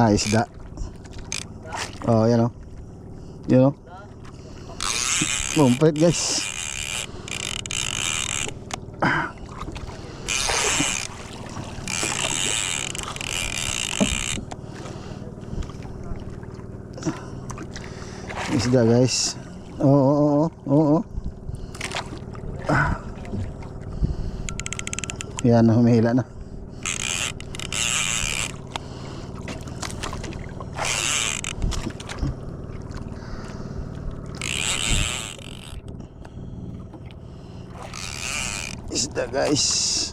Ah, isda. Oh, yan oh. Yan oh. Bumpait guys. Isda guys. Oo, oo, oo, oo. Ah. Yan, humihila na. Isda guys.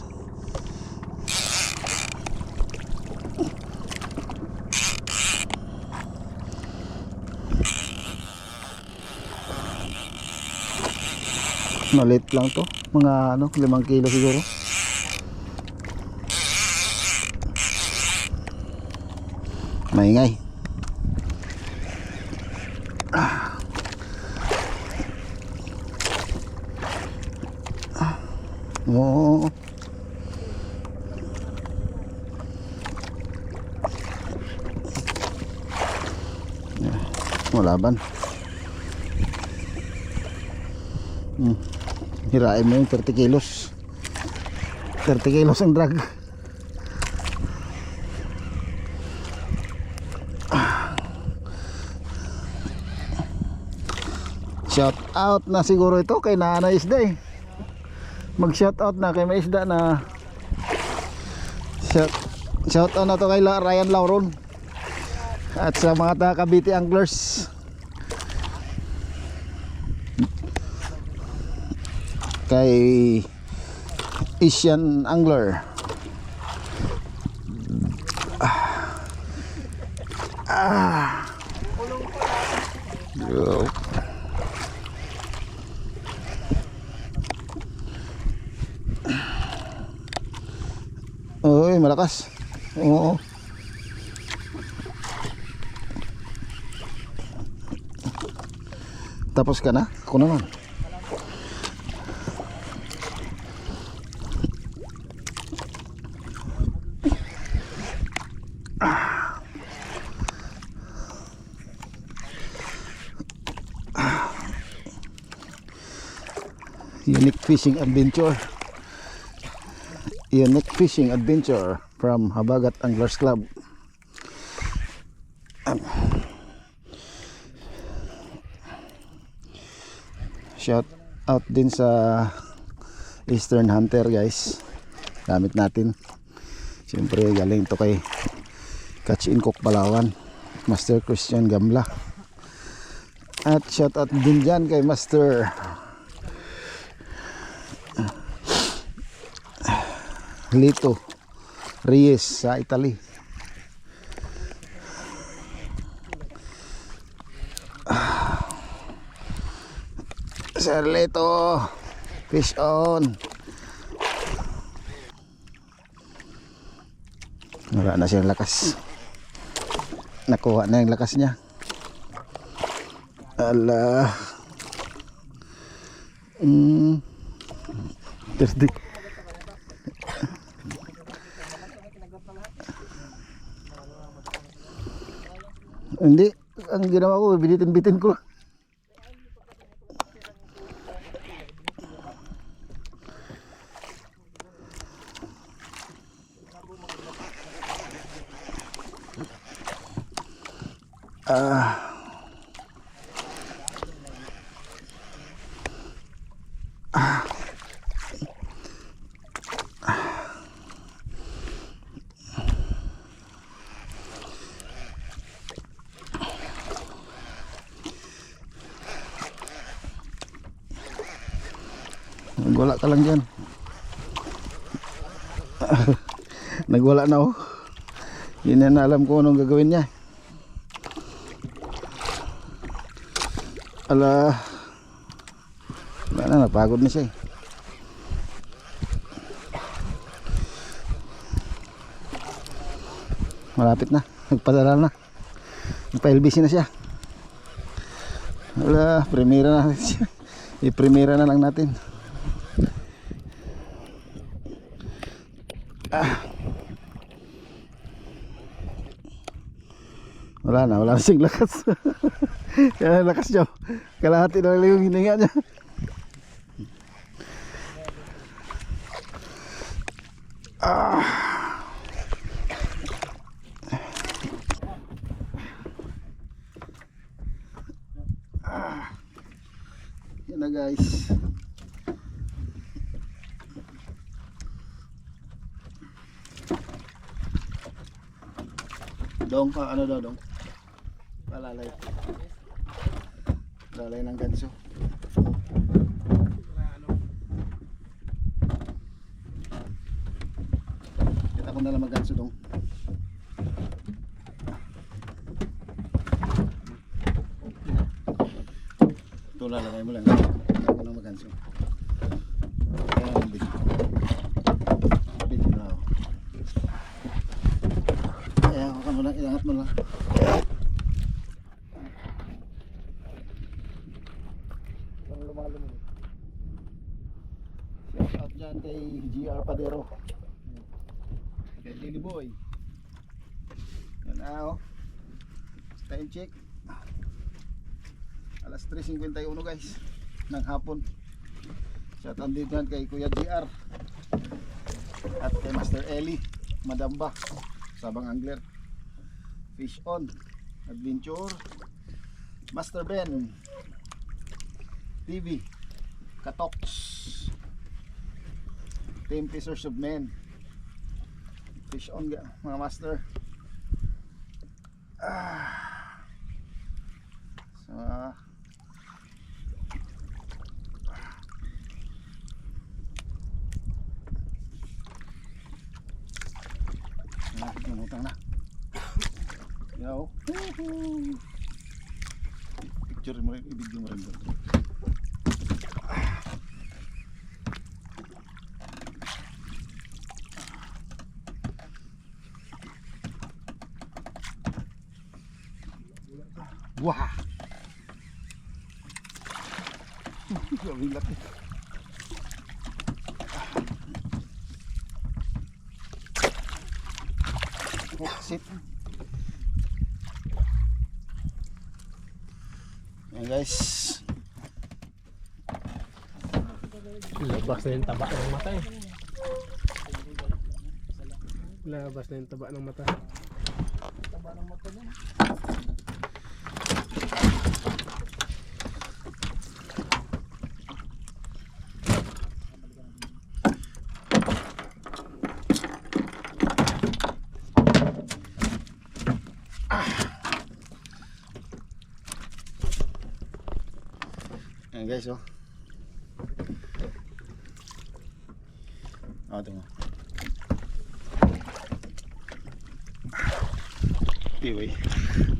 Malit lang to. Mga ano, limang kilo siguro. Maingay. Oo. Malaban. Hmm. Hirain mo yung 30 kilos. 30 kilos ang drag. Shout out na siguro ito kay Nana Isda eh. Mag shout out na kay may isda na shout, shout out na to kay Ryan Lauron at sa mga taga Cavite anglers kay Asian Angler ah. Yo. Uy, malakas. Oo. Tapos ka na? Ako naman. Unique fishing adventure. Unique fishing adventure from Habagat Anglers Club. Shout out din sa Eastern Hunter guys. Gamit natin. Siyempre galing to kay Catch in Cook Palawan. Master Christian Gamla. At shout out din dyan kay Master Lito Reyes sa Italy. Sir Lito, fish on. Wala na siyang lakas. Nakuha na yung lakas niya. Ala. Mm. Terdik. Hindi, ang ginawa ko, binitin-bitin ko. À. Nagwala ka lang dyan. Nagwala na oh. Hindi na alam ko anong gagawin niya. Ala. Wala na, napagod na siya eh. Malapit na. Nagpadala na. Nagpa-LBC na siya. Wala, primera na siya. I-primera na lang natin. Ah. Wala na, wala na siyang lakas. Kaya lakas niya. Kalahati na lang yung hininga niya. Ah. Yan na guys. Dong pa ano daw dong? Palalay. Palalay ng ganso. Kita ko na lang magganso dong. Ito lalagay mo lang. Kita ko lang magganso. Ayan. Ayan, ako mo lang, ilangat mo lang. Ang lumalumon. Shout out dyan GR Padero. Kay Lily Boy. Yan na oh. Time check. Alas 3.51 guys. Ng hapon. Shout out din kay Kuya GR. At kay Master Eli. Madamba. Sabang Angler. Fish on. Adventure. Master Ben. TV. Katoks. Team Fishers of Men. Fish on ga, mga master. Ah. So, ah. Ah, lumutang na. Yo. Picture mo rin, i-video mo rin Grabe laki. That's. Ayan guys. Labas na yung taba ng mata eh. Labas na yung taba ng mata. Guys oh. Oh, mo. Piwi.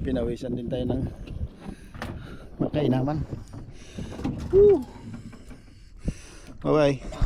Pinawisan din tayo ng makainaman. Woo! Bye bye.